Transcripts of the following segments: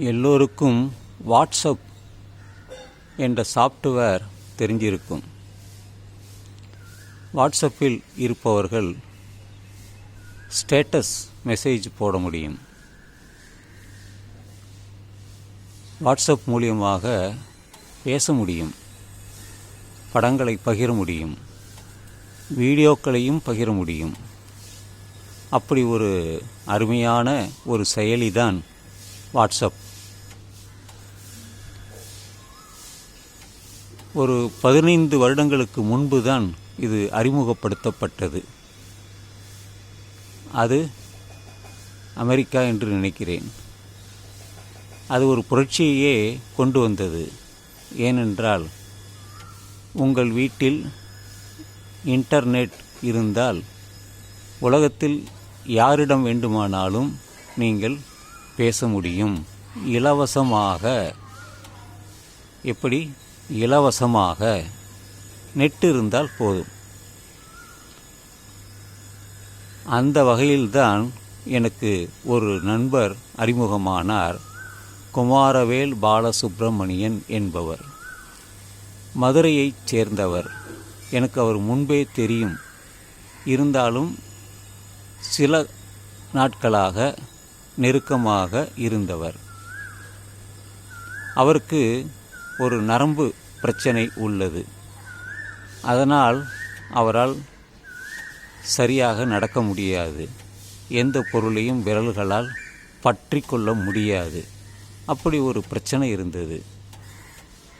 எல்லோருக்கும் வாட்ஸ்அப் என்ற சாஃப்ட்வேர் தெரிஞ்சிருக்கும். வாட்ஸ்அப்பில் இருப்பவர்கள் ஸ்டேட்டஸ் மெசேஜ் போட முடியும். வாட்ஸ்அப் மூலியமாக பேச முடியும். படங்களை பகிர முடியும். வீடியோக்களையும் பகிர முடியும். அப்படி ஒரு அருமையான ஒரு செயலி தான் வாட்ஸ்அப். ஒரு பதினைந்து வருடங்களுக்கு முன்பு தான் இது அறிமுகப்படுத்தப்பட்டது. அது அமெரிக்கா என்று நினைக்கிறேன். அது ஒரு புரட்சியையே கொண்டு வந்தது. ஏனென்றால் உங்கள் வீட்டில் இன்டர்நெட் இருந்தால் உலகத்தில் யாரிடம் வேண்டுமானாலும் நீங்கள் பேச முடியும். இலவசமாக. எப்படி? இலவசமாக நெட் இருந்தால் போதும். அந்த வகையில்தான் எனக்கு ஒரு நண்பர் அறிமுகமானார் குமாரவேல் பாலசுப்பிரமணியன் என்பவர். மதுரையைச் சேர்ந்தவர். எனக்கு அவர் முன்பே தெரியும். இருந்தாலும் சில நாட்களாக நெருக்கமாக இருந்தவர். அவருக்கு ஒரு நரம்பு பிரச்சனை உள்ளது. அதனால் அவரால் சரியாக நடக்க முடியாது. எந்த பொருளையும் விரல்களால் பற்றி கொள்ள முடியாது. அப்படி ஒரு பிரச்சனை இருந்தது.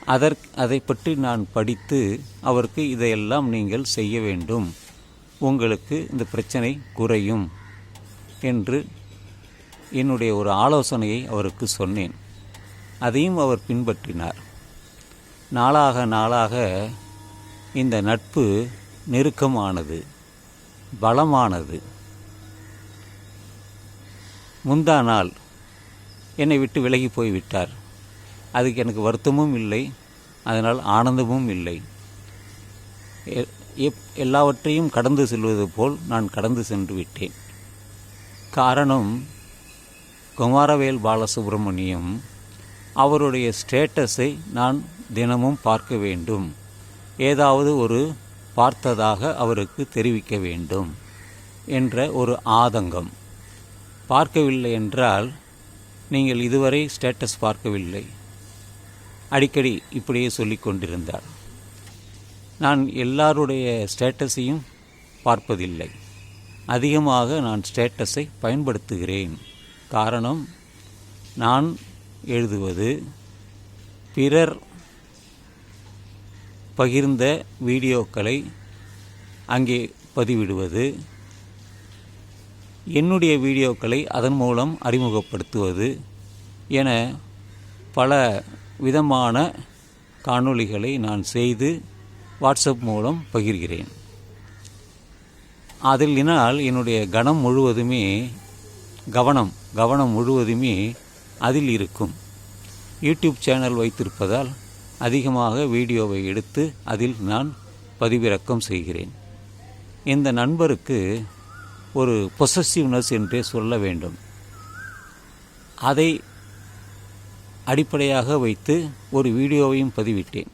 அதற் அதை பற்றி நான் படித்து அவருக்கு இதையெல்லாம் நீங்கள் செய்ய வேண்டும். உங்களுக்கு இந்த பிரச்சனை குறையும் என்று என்னுடைய ஒரு ஆலோசனையை அவருக்கு சொன்னேன். அதையும் அவர் பின்பற்றினார். நாளாக நாளாக இந்த நட்பு நெருக்கமானது பலமானது. முந்தா நாள் என்னை விட்டு விலகி போய்விட்டார். அதுக்கு எனக்கு வருத்தமும் இல்லை அதனால் ஆனந்தமும் இல்லை. எ- எப்- எல்லாவற்றையும் கடந்து செல்வது போல் நான் கடந்து சென்று விட்டேன். காரணம் குமாரவேல் பாலசுப்ரமணியம் அவருடைய ஸ்டேட்டஸை நான் தினமும் பார்க்க வேண்டும். ஏதாவது ஒரு பார்த்ததாக அவருக்கு தெரிவிக்க வேண்டும் என்ற ஒரு ஆதங்கம். பார்க்கவில்லை என்றால் நீங்கள் இதுவரை ஸ்டேட்டஸ் பார்க்கவில்லை. அடிக்கடி இப்படியே சொல்லிக் கொண்டிருந்தார். நான் எல்லாருடைய ஸ்டேட்டஸையும் பார்ப்பதில்லை. அதிகமாக நான் ஸ்டேட்டஸை பயன்படுத்துகிறேன். காரணம் நான் எழுதுவது பிறர் பகிர்ந்த வீடியோக்களை அங்கே பதிவிடுவது என்னுடைய வீடியோக்களை அதன் மூலம் அறிமுகப்படுத்துவது என பல விதமான காணொளிகளை நான் செய்து வாட்ஸ்அப் மூலம் பகிர்கிறேன். அதிலினால் என்னுடைய கணம் முழுவதுமே கவனம் கவனம் முழுவதுமே அதில் இருக்கும். யூடியூப் சேனல் வைத்திருப்பதால் அதிகமாக வீடியோவை எடுத்து அதில் நான் பதிவிறக்கம் செய்கிறேன். இந்த நண்பருக்கு ஒரு பொசசிவ்னஸ் என்றே சொல்ல வேண்டும். அதை அடிப்படையாக வைத்து ஒரு வீடியோவையும் பதிவிட்டேன்.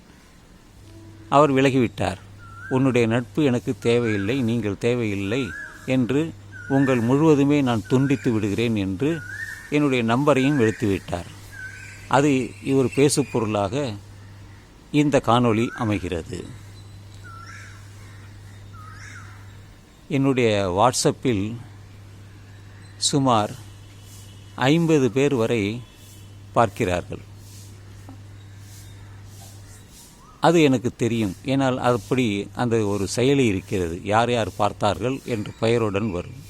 அவர் விலகிவிட்டார். உன்னுடைய நட்பு எனக்கு தேவையில்லை நீங்கள் தேவையில்லை என்று உங்கள் முழுவதுமே நான் துண்டித்து விடுகிறேன் என்று என்னுடைய நம்பரையும் எடுத்துவிட்டார். அது இவர் பேசுப் பொருளாக இந்த காணொளி அமைகிறது. என்னுடைய வாட்ஸ்அப்பில் சுமார் ஐம்பது பேர் வரை பார்க்கிறார்கள். அது எனக்கு தெரியும். ஏனால் அப்படி அந்த ஒரு செயலி இருக்கிறது. யார் யார் பார்த்தார்கள் என்று பெயருடன் வரும்.